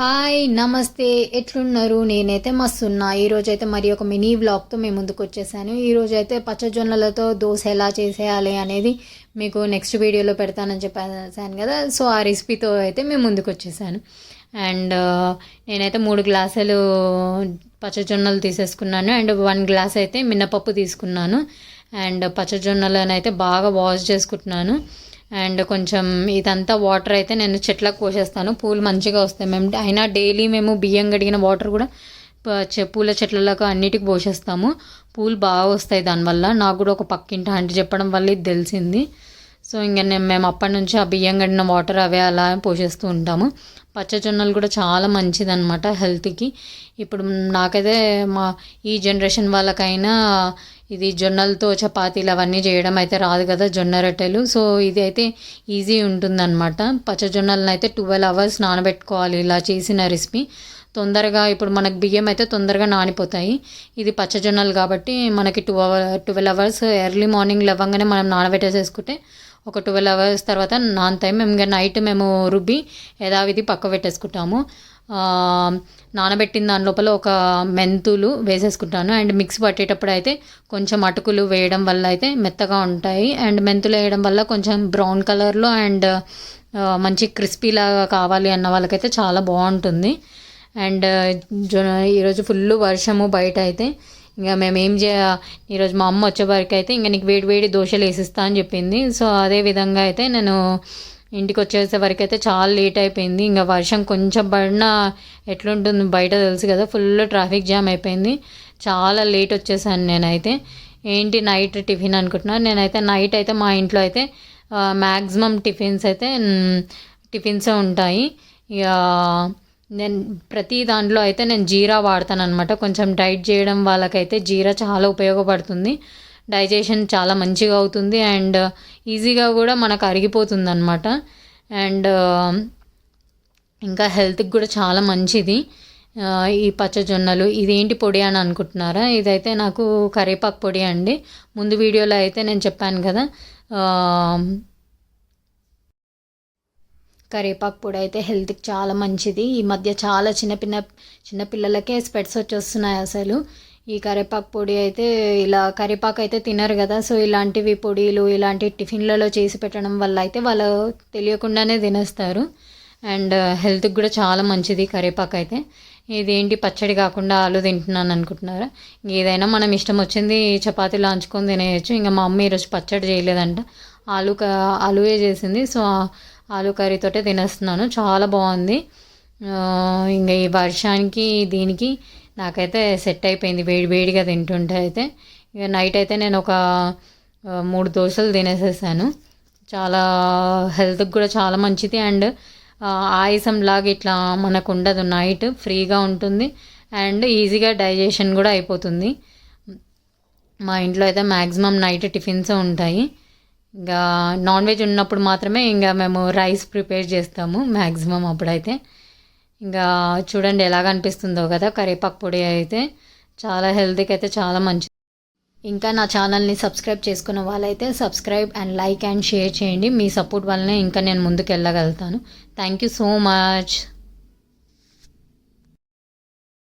Hi నమస్తే. ఎట్లున్నారు? నేనైతే మస్తున్నా. ఈరోజు అయితే మరి ఒక మినీ వ్లాగ్తో మేము ముందుకు వచ్చేసాను. ఈరోజు అయితే పచ్చజొన్నలతో దోశ ఎలా చేసేయాలి అనేది మీకు నెక్స్ట్ వీడియోలో పెడతానని చెప్పేసాను కదా. సో ఆ రెసిపీతో అయితే మేము ముందుకు వచ్చేసాను. అండ్ నేనైతే మూడు గ్లాసులు పచ్చజొన్నలు తీసేసుకున్నాను. అండ్ వన్ గ్లాస్ అయితే మినపప్పు తీసుకున్నాను. అండ్ పచ్చజొన్నలను అయితే బాగా వాష్ చేసుకుంటున్నాను. అండ్ కొంచెం ఇదంతా వాటర్ అయితే నేను చెట్లకు పోసేస్తాను. పూలు మంచిగా వస్తాయి మేము అయినా డైలీ మేము బియ్యం కడిగిన వాటర్ కూడా పూల చెట్లకు అన్నిటికి పోసేస్తాము. పూలు బాగా వస్తాయి దానివల్ల. నాకు కూడా ఒక పక్కింటి ఆంటీ చెప్పడం వల్ల ఇది తెలిసింది. సో ఇంకా నేను మేము అప్పటి నుంచి ఆ బియ్యం కడిగిన వాటర్ అవే అలా పోసేస్తూ ఉంటాము. పచ్చజొన్నలు కూడా చాలా మంచిదన్నమాట హెల్త్కి ఇప్పుడు నాకైతే మా ఈ జనరేషన్ వాళ్ళకైనా ఇది జొన్నలతో చపాతీలు అవన్నీ చేయడం అయితే రాదు కదా జొన్న రొట్టెలు. సో ఇది అయితే ఈజీ ఉంటుందన్నమాట. పచ్చజొన్నలను అయితే ట్వెల్వ్ అవర్స్ నానబెట్టుకోవాలి ఇలా చేసిన రెసిపీ తొందరగా ఇప్పుడు మనకు బియ్యం అయితే తొందరగా నానిపోతాయి. ఇది పచ్చజొన్నలు కాబట్టి మనకి two hour twelve hours early morning లేవగానే మనం నానబెట్టేసేసుకుంటే ఒక ట్వెల్వ్ అవర్స్ తర్వాత నానతాయి మేము ఇంకా నైట్ మేము రుబ్బి యథావిధి పక్క పెట్టేసుకుంటాము. నానబెట్టిన దాని లోపల ఒక మెంతులు వేసేసుకుంటాను. అండ్ మిక్స్ పట్టేటప్పుడు అయితే కొంచెం అటుకులు వేయడం వల్ల అయితే మెత్తగా ఉంటాయి. అండ్ మెంతులు వేయడం వల్ల కొంచెం బ్రౌన్ కలర్లో అండ్ మంచి క్రిస్పీలాగా కావాలి అన్న వాళ్ళకైతే చాలా బాగుంటుంది. అండ్ ఈరోజు ఫుల్ వర్షము బయట అయితే ఇంకా మేము ఏం చే ఈరోజు మా అమ్మ వచ్చేవరకు అయితే ఇంకా నీకు వేడి వేడి దోశలు వేసిస్తా అని చెప్పింది. సో అదే విధంగా అయితే నేను ఇంటికి వచ్చేసే వరకు అయితే చాలా లేట్ అయిపోయింది. ఇంకా వర్షం కొంచెం పడినా ఎట్లుంటుంది బయట తెలుసు కదా ఫుల్ ట్రాఫిక్ జామ్ అయిపోయింది. చాలా లేట్ వచ్చేసాను నేనైతే. ఏంటి నైట్ టిఫిన్ అనుకుంటున్నాను నేనైతే నైట్ అయితే మా ఇంట్లో అయితే మ్యాక్సిమం టిఫిన్స్ అయితే టిఫిన్సే ఉంటాయి. ఇక నేను ప్రతి దాంట్లో అయితే నేను జీరా వాడతాను అనమాట కొంచెం డైట్ చేయడం వాళ్ళకైతే జీరా చాలా ఉపయోగపడుతుంది. డైజెషన్ చాలా మంచిగా అవుతుంది అండ్ ఈజీగా కూడా మనకు అరిగిపోతుంది అనమాట అండ్ ఇంకా హెల్త్కి కూడా చాలా మంచిది. ఈ పచ్చజొన్నలు. ఇదేంటి పొడి అని అనుకుంటున్నారా? ఇదైతే నాకు కరివేపాకు పొడి అండి. ముందు వీడియోలో అయితే నేను చెప్పాను కదా. కరివేపాకు పొడి అయితే హెల్త్కి చాలా మంచిది. ఈ మధ్య చాలా చిన్నపిన్న చిన్నపిల్లలకే స్పెట్స్ వచ్చేస్తున్నాయి అసలు. ఈ కరివేపాకు పొడి అయితే ఇలా కరివేపాకు అయితే తినరు కదా. సో ఇలాంటివి పొడిలు ఇలాంటి టిఫిన్లలో చేసి పెట్టడం వల్ల అయితే వాళ్ళు తెలియకుండానే తినేస్తారు. అండ్ హెల్త్కి కూడా చాలా మంచిది కరివేపాకు అయితే. ఇదేంటి? పచ్చడి కాకుండా ఆలు తింటున్నాను అనుకుంటున్నారా? ఏదైనా మనం ఇష్టం వచ్చింది చపాతీలో అంచుకొని తినేయచ్చు. ఇంకా మా అమ్మ ఈరోజు పచ్చడి చేయలేదంట. ఆలు క ఆలువే చేసింది. సో ఆలు కర్రీతోటే తినేస్తున్నాను. చాలా బాగుంది. ఇంక ఇంకా ఈ వర్షానికి దీనికి నాకైతే సెట్ అయిపోయింది. వేడి వేడిగా తింటుంటే అయితే. ఇక నైట్ అయితే నేను ఒక మూడు దోశలు తినేసేసాను. చాలా హెల్త్కి కూడా చాలా మంచిది. అండ్ ఆయాసం లాగా ఇట్లా మనకు ఉండదు నైట్ ఫ్రీగా ఉంటుంది. అండ్ ఈజీగా డైజెషన్ కూడా అయిపోతుంది. మా ఇంట్లో అయితే మ్యాక్సిమం నైట్ టిఫిన్స్ ఉంటాయి. ఇంకా నాన్ వెజ్ ఉన్నప్పుడు మాత్రమే ఇంకా మేము రైస్ ప్రిపేర్ చేస్తాము మ్యాక్సిమం అప్పుడైతే. ఇంకా చూడండి ఎలాగ అనిపిస్తుందో కదా కరివేపాకు పొడి అయితే చాలా హెల్తీకి అయితే చాలా మంచిది. ఇంకా నా ఛానల్ని సబ్స్క్రైబ్ చేసుకున్న వాళ్ళైతే subscribe and like and share చేయండి. మీ సపోర్ట్ వల్లనే ఇంకా నేను ముందుకు వెళ్ళగలుగుతాను. Thank you so much.